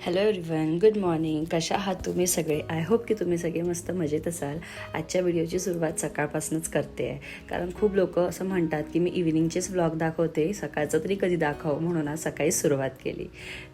Hello everyone good morning कशा आहात तुम्ही सगळे? आय होप की तुम्ही सगळे मस्त मजेत असाल. आजच्या व्हिडिओची सुरुवात सकाळपासूनच करते. आहे कारण खूप लोक असं म्हणतात की मी इव्हिनिंगचेच ब्लॉग दाखवते. सकाळचं तरी कधी दाखव म्हणून आज सकाळी सुरुवात केली.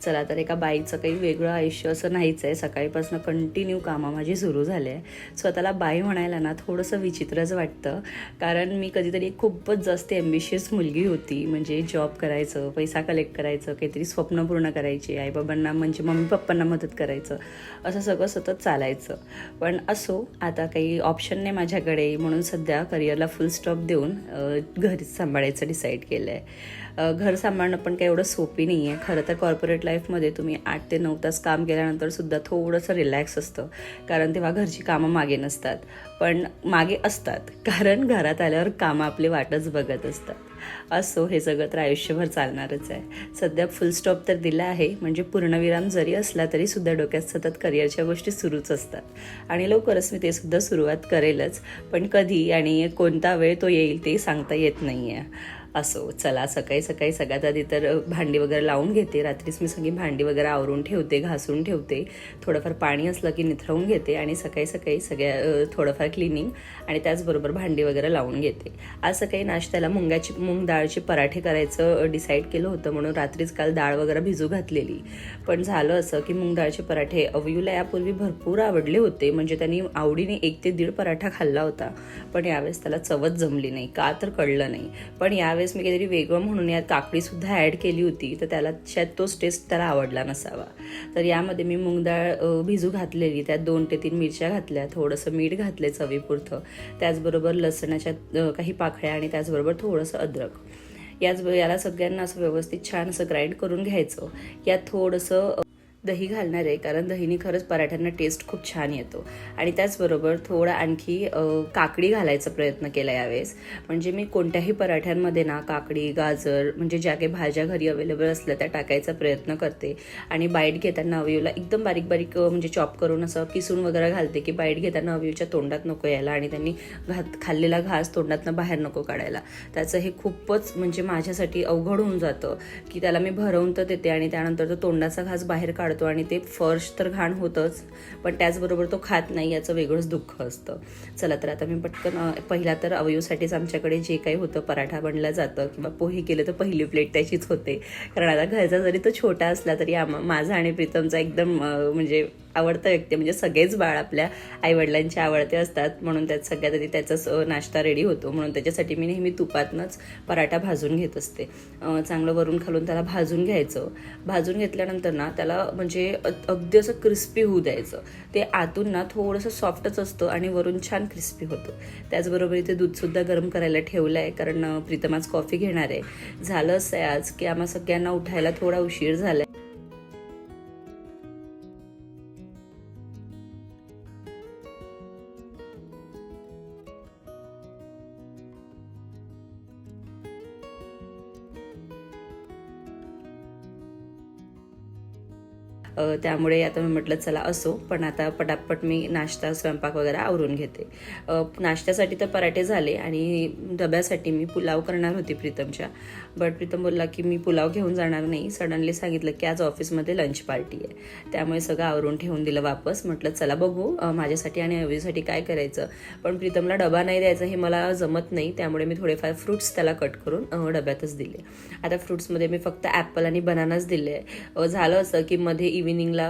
चला तर एका बाईचं काही वेगळं आयुष्य असं नाहीच आहे सकाळीपासून कंटिन्यू कामं माझी सुरू झाले आहे स्वतःला बाई म्हणायला ना थोडंसं विचित्रच वाटतं. कारण मी कधीतरी खूपच जास्त ॲम्बिशियस मुलगी होती. म्हणजे जॉब करायचं पैसा कलेक्ट करायचं काहीतरी स्वप्न पूर्ण करायची. आईबाबांना म्हणजे मम्मी पप्पांना मदत करायचं. असं सगळं सतत चालायचं. पण असो आता काही ऑप्शन नाही माझ्याकडे. म्हणून सध्या करिअरला फुल स्टॉप देऊन घरीच सांभाळायचं डिसाईड केलं आहे घर सांभाळणं पण काही एवढं सोपी नाही आहे खरं तर कॉर्पोरेट लाईफमध्ये तुम्ही आठ ते नऊ तास काम केल्यानंतर सुद्धा थोडंसं रिलॅक्स असतं. कारण तेव्हा घरची कामं मागे नसतात. पण मागे असतात. कारण घरात आल्यावर कामं आपली वाटच बघत असतात. असो हे सगळं तर आयुष्यभर चालणारच आहे. सध्या फुल स्टॉप तर दिला आहे. म्हणजे पूर्णविराम जरी असला तरी सुद्धा डोक्यात सतत करिअरच्या गोष्टी सुरूच असतात. आणि लवकरच मी ते सुद्धा सुरुवात करेलच. पण कधी आणि कोणता वेळ तो येईल ते सांगता येत नाही आहे असो चला सकाळी सकाळी सगळ्यात आधी तर भांडी वगैरे लावून घेते. रात्रीच मी सगळी भांडी वगैरे आवरून ठेवते घासून ठेवते. थोडंफार पाणी असलं की निथरवून घेते आणि सकाळी सकाळी सगळ्या थोडंफार क्लिनिंग आणि त्याचबरोबर भांडी वगैरे लावून घेते. आज सकाळी नाश्त्याला मुंगाची मूग डाळचे पराठे करायचं डिसाईड केलं होतं. म्हणून रात्रीच काल डाळ वगैरे भिजू घातलेली. पण झालं असं की मुंग डाळचे पराठे अवयूला यापूर्वी भरपूर आवडले होते. म्हणजे त्यांनी आवडीने एक ते दीड पराठा खाल्ला होता. पण यावेळेस त्याला चवच जमली नाही. का तर कळलं नाही. पण यावेळेस मी काहीतरी वेगळं म्हणून यात काकडीसुद्धा ॲड केली होती. तर त्याला शायद तोच टेस्ट त्याला आवडला नसावा. तर यामध्ये मी मूग डाळ भिजू घातलेली. त्यात दोन ते तीन मिरच्या घातल्या. थोडंसं मीठ घातले चवीपुरतं. त्याचबरोबर लसणाच्या काही पाखळ्या आणि त्याचबरोबर थोडंसं अद्रक. याच याला सगळ्यांना असं व्यवस्थित छान असं ग्राइंड करून घ्यायचं. यात थोडंसं दही घालणार आहे कारण दहीने खरंच पराठ्यांना टेस्ट खूप छान येतो. आणि त्याचबरोबर थोडा आणखी काकडी घालायचा प्रयत्न केला यावेळेस. म्हणजे मी कोणत्याही पराठ्यांमध्ये ना काकडी गाजर म्हणजे ज्या काही भाज्या घरी अवेलेबल असल्या त्या टाकायचा प्रयत्न करते. आणि बाईट घेताना अवयवला एकदम बारीक बारीक म्हणजे चॉप करून असं किसून वगैरे घालते की बाईट घेताना अवयवच्या तोंडात नको यायला आणि त्यांनी घात खाल्लेला घास तोंडातनं बाहेर नको काढायला. त्याचं हे खूपच म्हणजे माझ्यासाठी अवघड होऊन जातं की त्याला मी भरवून तर देते आणि त्यानंतर तो तोंडाचा घास बाहेर काढतो आणि ते फर्श तर घाण होतंच पण त्याचबरोबर तो खात नाही याचं वेगळंच दुःख असतं. चला तर आता मी पटकन पहिला तर अवयवसाठीच आमच्याकडे जे काही होतं पराठा बनला जातं किंवा पोहे केलं तर पहिली प्लेट त्याचीच होते. कारण आता घरचा जरी तो छोटा असला तरी आम माझा आणि प्रीतमचा एकदम म्हणजे आवडता व्यक्ती म्हणजे सगळेच बाळ आपल्या आईवडिलांचे आवडते असतात. म्हणून त्यात सगळ्यात आधी त्याचाच नाश्ता रेडी होतो. म्हणून त्याच्यासाठी मी नेहमी तुपातनंच पराठा भाजून घेत असते. चांगलं वरून खालून त्याला भाजून घ्यायचं. भाजून घेतल्यानंतर ना त्याला म्हणजे अगदी असं क्रिस्पी होऊ द्यायचं. ते आतून ना थोडंसं सॉफ्टच असतं आणि वरून छान क्रिस्पी होतं. त्याचबरोबर इथे दूधसुद्धा गरम करायला ठेवलं आहे कारण प्रीतम आज कॉफी घेणार आहे. झालं असं आहे आज की आम्हा सगळ्यांना उठायला थोडा उशीर झाला आहे त्यामुळे आता मी म्हटलं चला असो. पण आता पटापट मी नाश्ता स्वयंपाक वगैरे आवरून घेते. नाश्त्यासाठी तर पराठे झाले आणि डब्यासाठी मी पुलाव करणार होती प्रीतमच्या. बट प्रीतम बोलला की मी पुलाव घेऊन जाणार नाही. सडनली सांगितलं की आज ऑफिसमध्ये लंच पार्टी आहे. त्यामुळे सगळं आवरून ठेवून दिलं वापस. म्हटलं चला बघू. माझ्यासाठी आणि अवीसाठी काय करायचं? पण प्रीतमला डबा नाही द्यायचा हे मला जमत नाही. त्यामुळे मी थोडेफार फ्रुट्स त्याला कट करून डब्यातच दिले. आता फ्रुट्समध्ये मी फक्त ॲपल आणि बनानाच दिले. झालं असं की मध्ये इव्हिनिंगला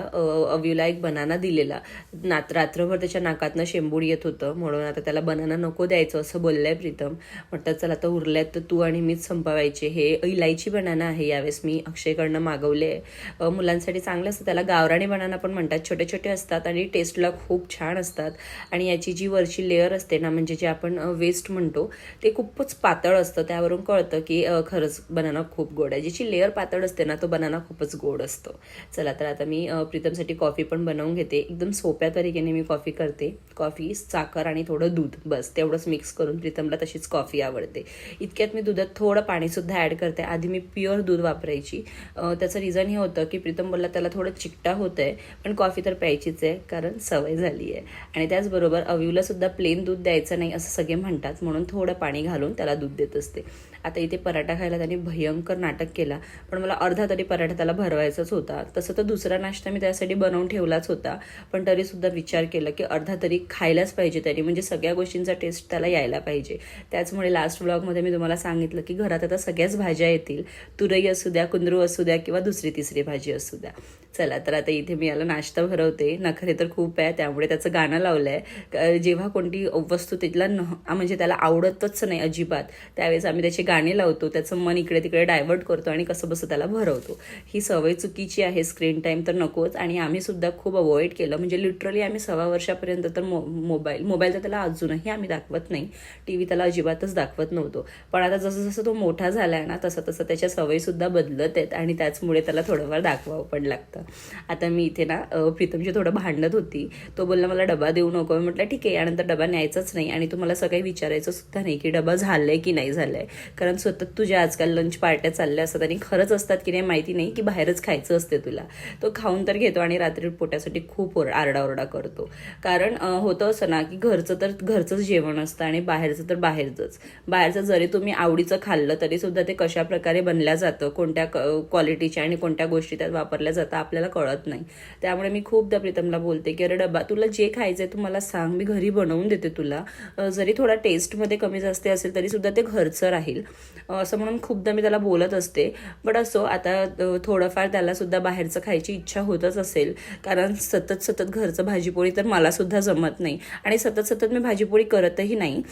अव्यूला एक बनाना दिलेला. नात रात्रभर त्याच्या नाकातनं शेंबूड येत होतं. म्हणून आता त्याला बनाना नको द्यायचं असं बोललंय प्रीतम. म्हटलं चला आता उरल्यात तर तू आणि मीच संपवायचे. हे इलायची बनाना आहे. यावेळेस मी अक्षयकडनं मागवले आहे. मुलांसाठी चांगलं असतं. त्याला गावराणी बनाना पण म्हणतात. छोटे छोटे असतात आणि टेस्टला खूप छान असतात. आणि याची जी वरची लेअर असते ना म्हणजे जे आपण वेस्ट म्हणतो ते खूपच पातळ असतं. त्यावरून कळतं की खरंच बनाना खूप गोड आहे. ज्याची लेअर पातळ असते ना तो बनाना खूपच गोड असतो. चला तर आता मी प्रीतमसाठी कॉफी पण बनवून घेते. एकदम सोप्या तरीकेने मी कॉफी करते. कॉफी साखर आणि थोडं दूध. बस तेवढंच मिक्स करून प्रीतमला तशीच कॉफी आवडते. इतक्यात मी दुधात थोडं पाणीसुद्धा ॲड करते. आधी मी प्युअर दूध वापरायची. त्याचं रिझन हे होतं की प्रीतम बोलला त्याला थोडं चिकटा होत आहे पण कॉफी तर प्यायचीच आहे कारण सवय झाली आहे. आणि त्याचबरोबर अव्यूलासुद्धा प्लेन दूध द्यायचं नाही असं सगळे म्हणतात. म्हणून थोडं पाणी घालून त्याला दूध देत असते. आता इथे पराठा खायला त्यांनी भयंकर नाटक केला. पण मला अर्धा तरी पराठा त्याला भरवायचाच होता. तसं तर दुसरा नाश्ता मी त्यासाठी बनवून ठेवलाच होता. पण तरी सुद्धा विचार केला की अर्धा तरी खायलाच पाहिजे त्याने. म्हणजे सगळ्या गोष्टींचा टेस्ट त्याला यायला पाहिजे. त्याचमुळे लास्ट व्लॉगमध्ये मी तुम्हाला सांगितलं की घरात आता सगळ्याच भाज्या येतील. तुरई असू द्या कुंदरू असू द्या किंवा दुसरी तिसरी भाजी असू द्या. चला तर आता इथे मी याला नाश्ता भरवते. नखरे तर खूप आहे त्यामुळे त्याचं गाणं लावलं आहे जेव्हा कोणती वस्तू तिथला न म्हणजे त्याला आवडतच नाही अजिबात त्यावेळेस आम्ही त्याची गाणी लावतो त्याचं मन इकडे तिकडे डायव्हर्ट करतो आणि कसं बसं त्याला भरवतो. ही सवय चुकीची आहे स्क्रीन टाईम तर नकोच आणि आम्हीसुद्धा खूप अवॉइड केलं. म्हणजे लिटरली आम्ही सव्वा वर्षापर्यंत तर मो मोबाईल मोबाईल तर त्याला अजूनही आम्ही दाखवत नाही. टी व्ही त्याला अजिबातच दाखवत नव्हतो. पण आता जसं जसं तो मोठा झाला आहे ना तसं तसं त्याच्या सवयीसुद्धा बदलत आहेत आणि त्याचमुळे त्याला थोडंफार दाखवावं पण लागतं. आता मी इथे ना अ, प्रीतमची थोडं भांडत होती. तो बोलला मला डबा देऊ नको. मी म्हटलं ठीक आहे यानंतर डबा न्यायचाच नाही आणि तुम्हाला सगळं विचारायचं सुद्धा नाही की डबा झालाय की नाही झालाय. कारण सतत तुझ्या आजकाल लंच पार्ट्या चालल्या असतात आणि खरंच असतात की नाही माहिती नाही की बाहेरच खायचं असते तुला. तो खाऊन तर घेतो आणि रात्री पोटासाठी खूप ओर- आरडाओरडा करतो. कारण होतं असं ना की घरचं तर घरचंच जेवण असतं आणि बाहेरचं तर बाहेरचंच. बाहेरचं जरी तुम्ही आवडीचं खाल्लं तरी सुद्धा ते कशा प्रकारे बनल्या जातं कोणत्या क्वालिटीच्या आणि कोणत्या गोष्टी त्यात वापरल्या जातात आपल्याला कळत नाही. त्यामुळे मी खूपदा प्रीतमला बोलते की अरे डबा तुला जे खायचं आहे तू मला सांग मी घरी बनवून देते तुला. जरी थोडा टेस्टमध्ये कमी जास्त असेल तरी सुद्धा ते घरचं राहील. असं म्हणून खूपदा मी त्याला बोलत असते. पण असो आता थोडंफार त्यालासुद्धा बाहेरचं खायची इच्छा होतच असेल. कारण सतत सतत घरचं भाजीपोळी तर मलासुद्धा जमत नाही. आणि सतत सतत मी भाजीपोळी करतही नाही.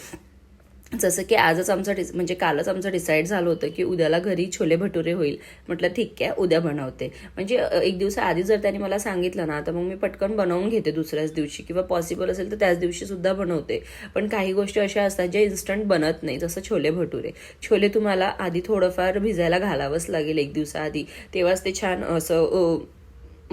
जसं की आजच आमचं डिस म्हणजे कालच आमचं डिसाईड झालं होतं की उद्याला घरी छोले भटुरे होईल. म्हटलं ठीक आहे उद्या बनवते. म्हणजे एक दिवसाआधी जर त्यांनी मला सांगितलं ना तर मग मी पटकन बनवून घेते दुसऱ्याच दिवशी. किंवा पॉसिबल असेल तर त्याच दिवशी सुद्धा बनवते. पण काही गोष्टी अशा असतात ज्या इन्स्टंट बनत नाही जसं छोले भटुरे. छोले तुम्हाला आधी थोडंफार भिजायला घालावंच लागेल एक दिवसाआधी. तेव्हाच ते छान असं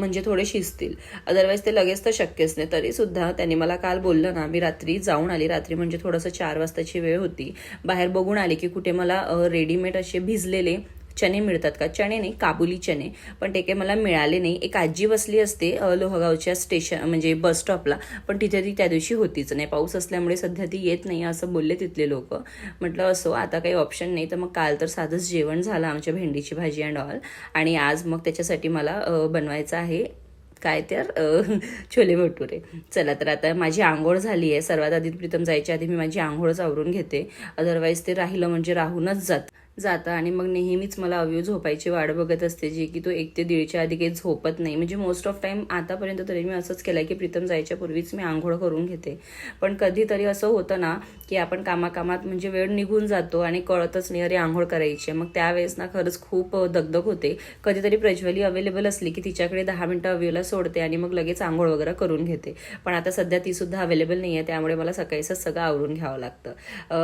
म्हणजे थोडे शिजतील अदरवाईज ते लगेच तर शक्यच नाही. तरी सुद्धा त्यांनी मला काल बोललं ना मी रात्री जाऊन आली. रात्री म्हणजे थोडंसं चार वाजताची वेळ होती. बाहेर बघून आली की कुठे मला रेडीमेड असे भिजलेले चणे मिळतात का? चणे नाही काबुली चणे. पण ते काही मला मिळाले नाही. एक आजी बसली असते लोहगावच्या स्टेशन म्हणजे बस स्टॉपला पण तिथे ती त्या दिवशी होतीच नाही. पाऊस असल्यामुळे सध्या ती येत नाही असं बोलले तिथले लोक. म्हटलं असो आता काही ऑप्शन नाही. तर मग काल तर साधंच जेवण झालं आमच्या भेंडीची भाजी अँड ऑल आणि आज मग त्याच्यासाठी मला बनवायचं आहे काय तर छोले भटुरे. चला तर आता माझी आंघोळ झाली आहे. सर्वात आधी प्रीतम जायच्या आधी मी माझी आंघोळच आवरून घेते. अदरवाईज ते राहिलं म्हणजे राहूनच जात. जातं आणि मग नेहमीच मला अव्यू झोपायची वाट बघत असते जी की तो एक ते दीडच्या आधी काही झोपत नाही. म्हणजे मोस्ट ऑफ टाईम आतापर्यंत तरी मी असंच केलं की प्रीतम जायच्या पूर्वीच मी आंघोळ करून घेते. पण कधीतरी असं होतं ना की आपण कामाकामात म्हणजे वेळ निघून जातो आणि कळतच नाही अरे आंघोळ करायची आहे. मग त्यावेळेस ना खरंच खूप दगदग होते. कधीतरी प्रज्वली अवेलेबल असली की तिच्याकडे दहा मिनटं अव्यूला सोडते आणि मग लगेच आंघोळ वगैरे करून घेते. पण आता सध्या ती सुद्धा अवेलेबल नाही आहे त्यामुळे मला सकाळीच सगळं आवरून घ्यावं लागतं.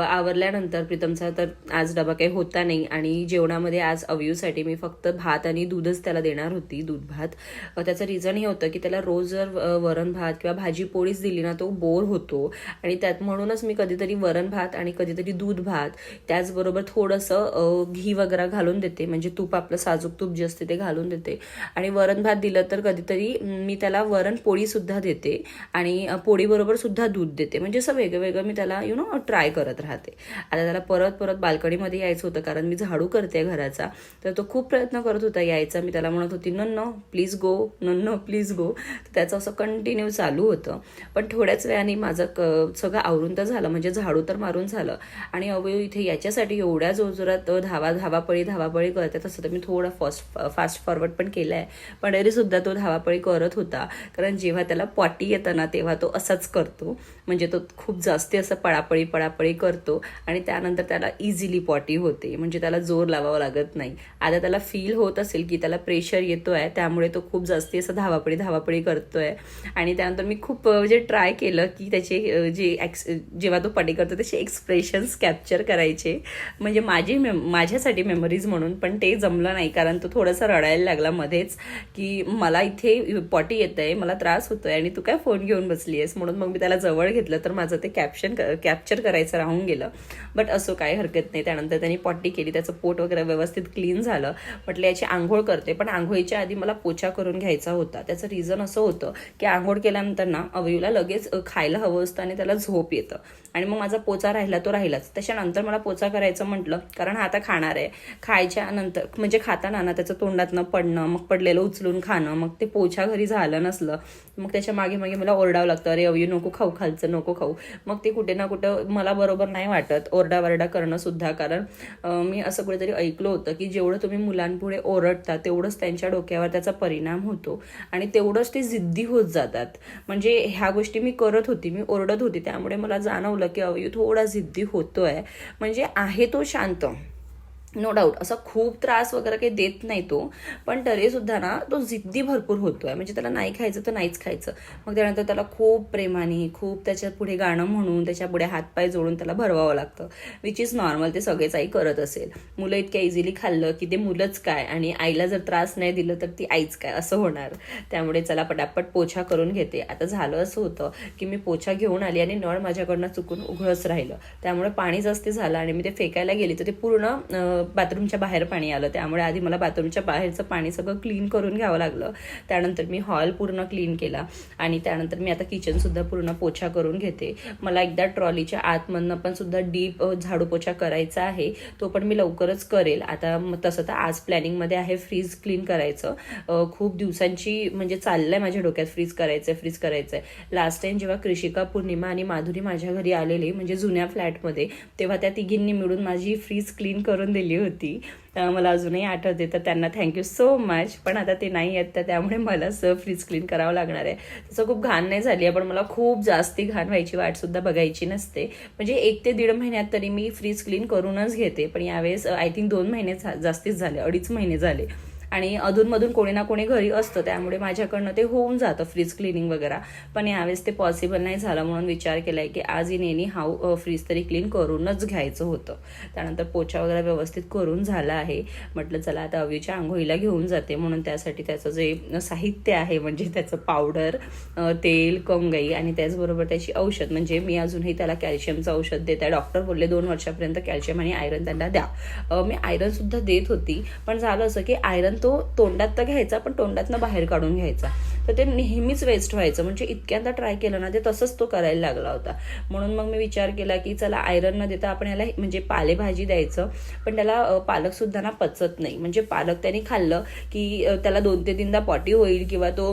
आवरल्यानंतर प्रीतमचा तर आज डबा काही होता नाही. आणि जेवणामध्ये आज अवयूसाठी मी फक्त भात आणि दूधच त्याला देणार होती दूध भात. त्याचं रिझन हे होतं की त्याला रोज जर वरण भात किंवा भाजी पोळीच दिली ना तो बोर होतो. आणि त्यात म्हणूनच मी कधीतरी वरण भात आणि कधीतरी दूध भात त्याचबरोबर थोडंसं घी वगैरे घालून देते. म्हणजे तूप आपलं साजूक तूप जे असते ते घालून देते. आणि वरण भात दिलं तर कधीतरी मी त्याला वरण पोळीसुद्धा देते. आणि पोळीबरोबर सुद्धा दूध देते. म्हणजे असं वेगळं वेगळं मी त्याला यु नो ट्राय करत राहते. आता त्याला परत परत बाल्कनीमध्ये यायचं होतं. कारण मी झाडू करते घराचा. तर तो खूप प्रयत्न करत होता यायचा. मी त्याला म्हणत होती न प्लीज गो न प्लीज गो त्याचं असं कंटिन्यू चालू होतं. पण थोड्याच वेळाने माझं क सगळं आवरून तर झालं. म्हणजे झाडू तर मारून झालं. आणि अवयव इथे याच्यासाठी एवढ्या जोरजोरात धावा धावापळी धावापळी करते. तसं तर मी थोडा फास्ट फास्ट फॉरवर्ड पण केला आहे पण तरीसुद्धा तो धावापळी करत होता. कारण जेव्हा त्याला पॉटी येतं ना तेव्हा तो असाच करतो. म्हणजे तो खूप जास्ती असं पळापळी पळापळी करतो. आणि त्यानंतर त्याला इझिली पॉटी होते. म्हणजे त्याला जोर लावावा लागत नाही. आता त्याला फील होत असेल की त्याला प्रेशर येतो आहे त्यामुळे तो खूप जास्ती असं धावापळी धावापळी आहे आणि त्यानंतर मी खूप म्हणजे ट्राय केलं की त्याचे जे एक्स जेव्हा तो पडे करतो त्याचे एक्सप्रेशन्स कॅप्चर करायचे. म्हणजे माझी मेम माझ्यासाठी मेमरीज म्हणून पण ते जमलं नाही कारण तो थोडासा रडायला लागला मध्येच की मला इथे पॉटी येत आहे मला त्रास होतोय आणि तू काय फोन घेऊन बसली आहेस म्हणून मग मी त्याला जवळ घेतलं तर माझं ते कॅप्शन कॅप्चर करायचं राहून गेलं. बट असो काही हरकत नाही. त्यानंतर त्यांनी पॉटी पट्टी केली त्याचं पोट वगैरे व्यवस्थित क्लीन झालं म्हटलं याची आंघोळ करते. पण आंघोळीच्या आधी मला पोछा करून घ्यायचा होता. त्याचं रिझन असं होतं की आंघोळ केल्यानंतर ना अवयूला लगेच खायला हवं असतं आणि त्याला झोप येतं. आणि मग माझा पोचा राहिला तो राहिलाच. त्याच्यानंतर मला पोचा करायचं म्हटलं कारण हा आता खाणार आहे. खायच्या नंतर म्हणजे खाताना ना त्याचं तोंडातनं पडणं मग पडलेलं उचलून खाणं मग ते पोछा घरी झालं नसलं मग त्याच्यामागे मागे मला ओरडावं लागतं अरे अवयू नको खाऊ खालचं नको खाऊ. मग ते कुठे ना कुठं मला बरोबर नाही वाटत ओरडावरडा करणं सुद्धा कारण मी असं कुठेतरी ऐकलं होतं की जेवढं तुम्ही मुलांपुढे ओरडता तेवढंच त्यांच्या डोक्यावर त्याचा परिणाम होतो आणि तेवढंच ते जिद्दी होत जातात. म्हणजे ह्या गोष्टी मी करत होती मी ओरडत होती त्यामुळे मला जाणवलं की अवयू थोडा जिद्दी होतोय. म्हणजे आहे तो शांत. नो डाऊट असा खूप त्रास वगैरे काही देत नाही तो. पण तरीसुद्धा ना तो जिद्दी भरपूर होतोय. म्हणजे त्याला नाही खायचं तर नाहीच खायचं. मग त्यानंतर त्याला खूप प्रेमाने खूप त्याच्या पुढे गाणं म्हणून त्याच्या पुढे हातपाय जोडून त्याला भरवावं लागतं. विच इज नॉर्मल ते सगळेच आई करत असेल. मुलं इतक्या इझिली खाल्लं की ते मुलंच काय? आणि आईला जर त्रास नाही दिलं तर ती आईच काय? असं होणार. त्यामुळे चला पटापट पोछा करून घेते. आता झालं असं होतं की मी पोछा घेऊन आली आणि नळ माझ्याकडनं चुकून उघडच राहिलं. त्यामुळे पाणी जास्ती झालं आणि मी ते फेकायला गेली तर ते पूर्ण बाथरूमच्या बाहेर पाणी आलं. त्यामुळे आधी मला बाथरूमच्या बाहेरचं पाणी सगळं क्लीन करून घ्यावं लागलं. त्यानंतर मी हॉल पूर्ण क्लीन केला. आणि त्यानंतर मी आता किचनसुद्धा पूर्ण पोछा करून घेते. मला एकदा ट्रॉलीच्या आतमधनं पण सुद्धा डीप झाडू पोछा करायचा आहे. तो पण मी लवकरच करेल. आता तसं तर आज प्लॅनिंगमध्ये आहे फ्रीज क्लीन करायचं. खूप दिवसांची म्हणजे चाललंय माझ्या डोक्यात फ्रीज करायचंय फ्रीज करायचंय. लास्ट टाइम जेव्हा कृषिका पौर्णिमा आणि माधुरी माझ्या घरी आलेली म्हणजे जुन्या फ्लॅटमध्ये तेव्हा त्या तिघींनी मिळून माझी फ्रीज क्लीन करून दिली होती. मला अजूनही आठवते तर त्यांना थँक्यू सो मच पण आता ते नाही आहेत तर त्यामुळे मला असं फ्रीज क्लीन करावं लागणार आहे. तसं खूप घाण नाही झाली आहे पण मला खूप जास्ती घाण व्हायची वाटसुद्धा बघायची नसते. म्हणजे एक ते दीड महिन्यात तरी मी फ्रीज क्लीन करूनच घेते पण यावेळेस आय थिंक दोन महिने झा- जास्तीच झाले अडीच महिने झाले. आणि अधूनमधून कोणी ना कोणी घरी असतं त्यामुळे माझ्याकडनं ते होऊन जातं फ्रीज क्लिनिंग वगैरे. पण यावेळेस ते पॉसिबल नाही झालं म्हणून विचार केलाय की आज इन हाऊ फ्रीज तरी क्लीन करूनच घ्यायचं होतं. त्यानंतर पोछा वगैरे व्यवस्थित करून झाला आहे. म्हटलं चला आता अवीच्या आंघोळीला घेऊन जाते. म्हणून त्यासाठी त्याचं जे साहित्य आहे म्हणजे त्याचं पावडर तेल कंगई आणि त्याचबरोबर त्याची औषध म्हणजे मी अजूनही त्याला कॅल्शियमचं औषध देत आहे. डॉक्टर बोलले दोन वर्षापर्यंत कॅल्शियम आणि आयरन त्यांना द्या. मी आयरन सुद्धा देत होती पण झालं असं की आयरन तो तोंडात तर घ्यायचा पण तोंडातनं बाहेर काढून घ्यायचा. तर ते नेहमीच वेस्ट व्हायचं. म्हणजे इतक्यांदा ट्राय केलं ना ते तसंच तो करायला लागला होता. म्हणून मग मी विचार केला की चला आयरन न देता आपण याला म्हणजे पालेभाजी द्यायचं. पण त्याला पालकसुद्धा पालक सुद्धा ना पचत नाही. म्हणजे पालक त्याने खाल्लं की त्याला दोन ते तीनदा पॉटी होईल किंवा तो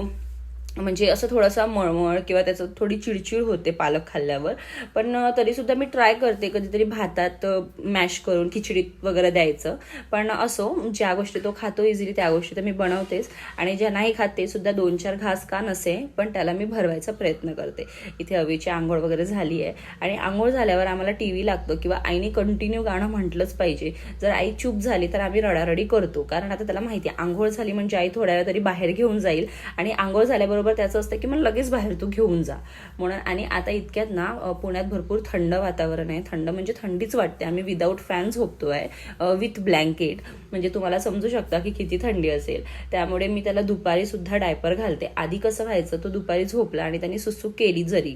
म्हणजे असं थोडासा मळमळ किंवा त्याचं थोडी चिडचिड होते पालक खाल्ल्यावर. पण तरीसुद्धा मी ट्राय करते कधीतरी भातात मॅश करून खिचडीत वगैरे द्यायचं. पण असो ज्या गोष्टी तो खातो इझिली त्या गोष्टी तर मी बनवतेच. आणि ज्या नाही खात ते सुद्धा दोन चार घास का नसे पण त्याला मी भरवायचा प्रयत्न करते. इथे हवेची आंघोळ वगैरे झाली आहे. आणि आंघोळ झाल्यावर आम्हाला टी व्ही लागतो किंवा आईने कंटिन्यू गाणं म्हटलंच पाहिजे. जर आई चूप झाली तर आम्ही रडारडी करतो. कारण आता त्याला माहिती आहे आंघोळ झाली म्हणजे आई थोड्या वेळ तरी बाहेर घेऊन जाईल. आणि आंघोळ झाल्याबरोबर त्याचं असतं की मग लगेच बाहेर तू घेऊन जा. म्हणून आणि आता इतक्यात ना पुण्यात भरपूर थंड वातावरण आहे. थंड म्हणजे थंडीच वाटते. आम्ही विदाऊट फॅन झोपतो आहे विथ ब्लँकेट म्हणजे तुम्हाला समजू शकता की किती थंडी असेल. त्यामुळे मी त्याला दुपारी सुद्धा डायपर घालते. आधी कसं व्हायचं तो दुपारी झोपला आणि त्यांनी सुसू केली जरी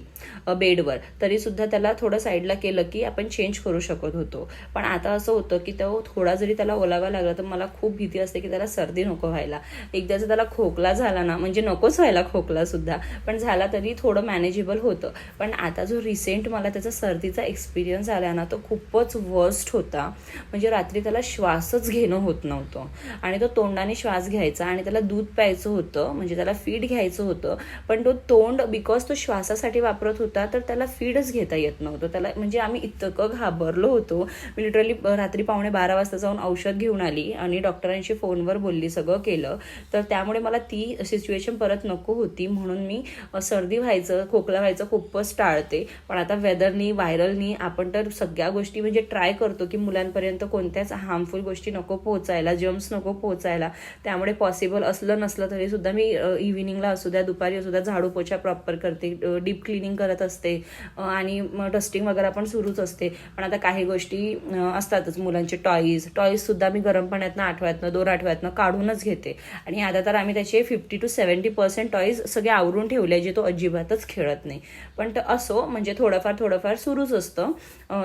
बेडवर तरी सुद्धा त्याला थोडं साईडला केलं की आपण चेंज करू शकत होतो. पण आता असं होतं की तो थोडा जरी त्याला ओलावा लागला तर मला खूप भीती असते की त्याला सर्दी नको व्हायला. एकदा जर त्याला खोकला झाला ना म्हणजे नकोच व्हायला खोकला सुद्धा. पण झाला तरी थोडं मॅनेजेबल होतं. पण आता जो रिसेंट मला त्याचा सर्दीचा एक्सपिरियन्स आला ना तो खूपच वर्स्ट होता. म्हणजे रात्री त्याला श्वासच घेणं होत नव्हतं. आणि तो तोंडाने श्वास घ्यायचा आणि त्याला दूध प्यायचं होतं. म्हणजे त्याला फीड घ्यायचं होतं. पण तो तोंड बिकॉज तो श्वासासाठी वापरत होता तर त्याला फीडच घेता येत नव्हतं. त्याला म्हणजे आम्ही इतकं घाबरलो होतो. मी लिटरली रात्री पावणे बारा वाजता जाऊन औषध घेऊन आली आणि डॉक्टरांशी फोनवर बोलली सगळं केलं. तर त्यामुळे मला ती सिच्युएशन परत नको होती. होती म्हणून मी सर्दी व्हायचं खोकला व्हायचं खूपच टाळते. पण आता वेदरनी व्हायरलनी आपण तर सगळ्या गोष्टी म्हणजे ट्राय करतो की मुलांपर्यंत कोणत्याच हार्मफुल गोष्टी नको पोहोचायला जम्स नको पोहोचायला. त्यामुळे पॉसिबल असलं नसलं तरी सुद्धा मी इव्हिनिंगला असू द्या दुपारी असू द्या झाडू पोछा प्रॉपर करते डीप क्लिनिंग करत असते आणि डस्टिंग वगैरे पण सुरूच असते. पण आता काही गोष्टी असतातच मुलांचे टॉईज टॉईज सुद्धा मी गरम पाण्यातनं आठवड्यातनं दोन आठवड्यातनं काढूनच घेते. आणि आता तर आम्ही त्याचे fifty to seventy percent toys सगळे आवरून ठेवले आहे जे तो अजिबातच खेळत नाही. पण तर असो म्हणजे थोडंफार थोडंफार सुरूच असतं.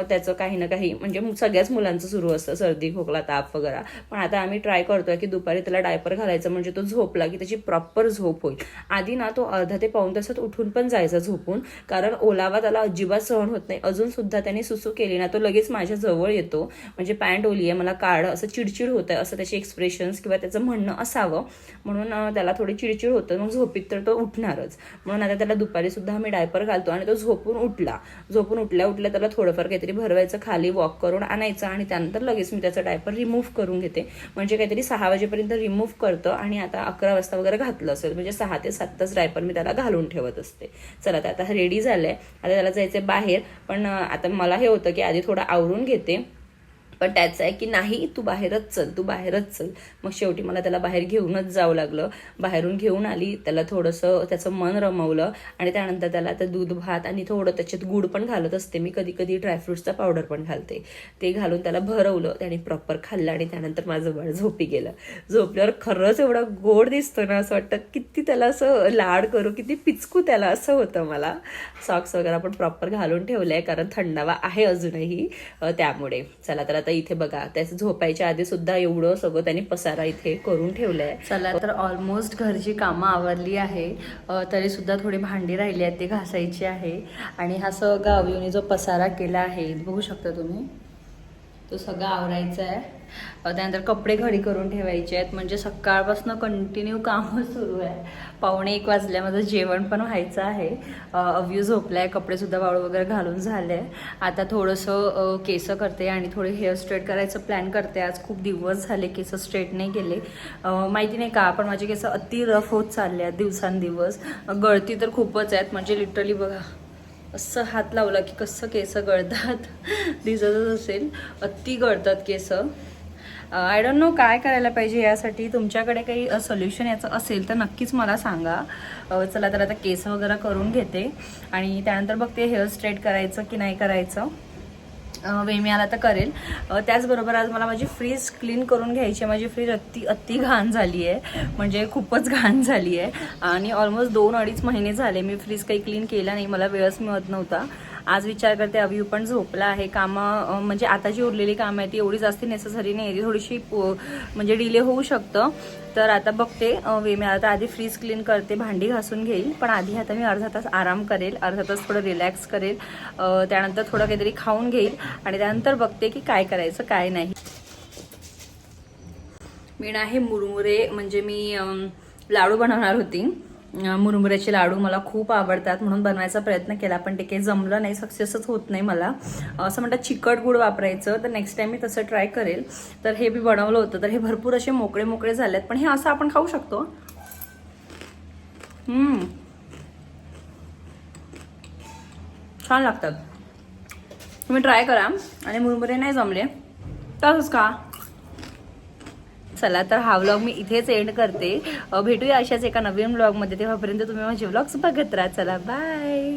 त्याचं काही ना काही म्हणजे सगळ्याच मुलांचं सुरू असतं. सर्दी खोकला ताप वगैरे. पण आता आम्ही ट्राय करतोय की दुपारी त्याला डायपर घालायचं म्हणजे तो झोपला की त्याची प्रॉपर झोप होईल. आधी ना तो अर्धा ते पाऊण तासात उठून पण जायचा झोपून. कारण ओलावा त्याला अजिबात सहन होत नाही. अजून सुद्धा त्याने सुसू केली ना तो लगेच माझ्या जवळ येतो. म्हणजे पॅन्ट ओली आहे मला काढ असं चिडचिड होत आहे असं त्याचे एक्सप्रेशन्स किंवा त्याचं म्हणणं असावं. म्हणून त्याला थोडी चिडचिड होतं. मग झोपीत तर तो उठणारच. म्हणून आता त्याला दुपारी सुद्धा आम्ही डायपर घालतो आणि तो झोपून उठला. झोपून उठल्या उठल्या त्याला थोडंफार काहीतरी भरवायचं खाली वॉक करून आणायचं आणि त्यानंतर लगेच मी त्याचा डायपर रिमूव्ह करून घेते. म्हणजे काहीतरी सहा वाजेपर्यंत रिमूव्ह करतं आणि आता अकरा वाजता वगैरे घातलं असेल. म्हणजे सहा ते सात तास डायपर मी त्याला घालून ठेवत असते. चला आता रेडी झालंय. आता त्याला जायचंय बाहेर. पण आता मला हे होतं की आधी थोडं आवरून घेते. पण त्याचं आहे की नाही तू बाहेरच चल तू बाहेरच चल. मग शेवटी मला त्याला बाहेर घेऊनच जावं लागलं. बाहेरून घेऊन आली त्याला थोडंसं त्याचं मन रमवलं आणि त्यानंतर त्याला आता दूध भात आणि थोडं त्याच्यात गुड पण घालत असते. मी कधी कधी ड्रायफ्रुट्सचा पावडर पण घालते. ते घालून त्याला भरवलं त्याने प्रॉपर खाल्लं आणि त्यानंतर माझं बाळ झोपी गेलं. झोपल्यावर खरंच एवढा गोड दिसतो ना असं वाटतं किती त्याला असं लाड करू किती पिचकू त्याला असं होतं मला. सॉक्स वगैरे आपण प्रॉपर घालून ठेवलं आहे कारण थंडावा आहे अजूनही त्यामुळे. चला तर आता इथे बघा त्याचं झोपायच्या आधी सुद्धा एवढं सगळं त्यांनी पसारा इथे करून ठेवलंय. चला तर ऑलमोस्ट घरची कामं आवरली आहे. तरी सुद्धा थोडी भांडी राहिली आहेत ती घासायची आहे. आणि हा सगळा अवयुनी जो पसारा केला आहे बघू शकता तुम्ही. तो सगळा आवरायचा आहे. त्यानंतर कपडे घडी करून ठेवायचे आहेत. म्हणजे सकाळपासून कंटिन्यू कामं सुरू आहे. पावणे एक वाजल्या माझं जेवण पण व्हायचं आहे. अव्यू झोपलाय आहे कपडेसुद्धा वाळू वगैरे घालून झाले. आता थोडंसं केस करते आणि थोडे हेअर स्ट्रेट करायचं प्लॅन करते. आज खूप दिवस झाले केस स्ट्रेट नाही गेले माहिती नाही का पण माझे केस अति रफ होत चालले आहेत दिवसांदिवस. गळती तर खूपच आहेत. म्हणजे लिटरली बघा असं हात लावला की कसं केस गळतात. दिसतच असेल. अति गळतात केस. आय डोंट नो काय करायला पाहिजे यासाठी तुमच्याकडे काही सोल्युशन याचं असेल तर नक्कीच मला सांगा. चला तर आता केस वगैरे करून घेते. आणि त्यानंतर बघते हेअर स्ट्रेट करायचं की नाही करायचं. वेळ मिळाला तर करेल. त्याचबरोबर आज मला माझी फ्रीज क्लीन करून घ्यायची आहे. माझी फ्रीज अति अति घाण झाली आहे म्हणजे खूपच घाण झाली आहे आणि ऑलमोस्ट दोन अडीच महिने झाले मी फ्रीज काही क्लीन केला नाही. मला वेळच मिळत नव्हता. आज विचार करते अभियू पण झोपला आहे. कामं म्हणजे आता जी उरलेली कामं आहेत ती एवढी जास्ती नेसेसरी नाही ती थोडीशी पो- म्हणजे डिले होऊ शकतं. तर आता बघते वे मी आता आधी फ्रीज क्लीन करते भांडी घासून घेईल. पण आधी आता मी अर्धा तास आराम करेल अर्धा तास थोडं रिलॅक्स करेल. त्यानंतर थोडं काहीतरी खाऊन घेईल. आणि त्यानंतर बघते की काय करायचं काय नाही. मी ना हे मुरमुरे म्हणजे मी लाडू बनवणार होती. मुरमुऱ्याचे लाडू मला खूप आवडतात म्हणून बनवायचा प्रयत्न केला पण ते काही जमलं नाही सक्सेसच होत नाही मला. असं म्हणतात चिकट गुळ वापरायचं तर नेक्स्ट टाइम मी तसं ट्राय करेल. तर हे मी बनवलं होतं तर हे भरपूर असे मोकळे मोकळे झालेत पण हे असं आपण खाऊ शकतो. छान लागतात. तुम्ही ट्राय करा. आणि मुरमुरे नाही जमले तसंच का चला तर हा व्लॉग मी इथेच एंड करते. भेटूया अशाच एका नवीन व्लॉगमध्ये तेव्हापर्यंत तुम्ही माझे व्लॉग्स बघत राहा. चला बाय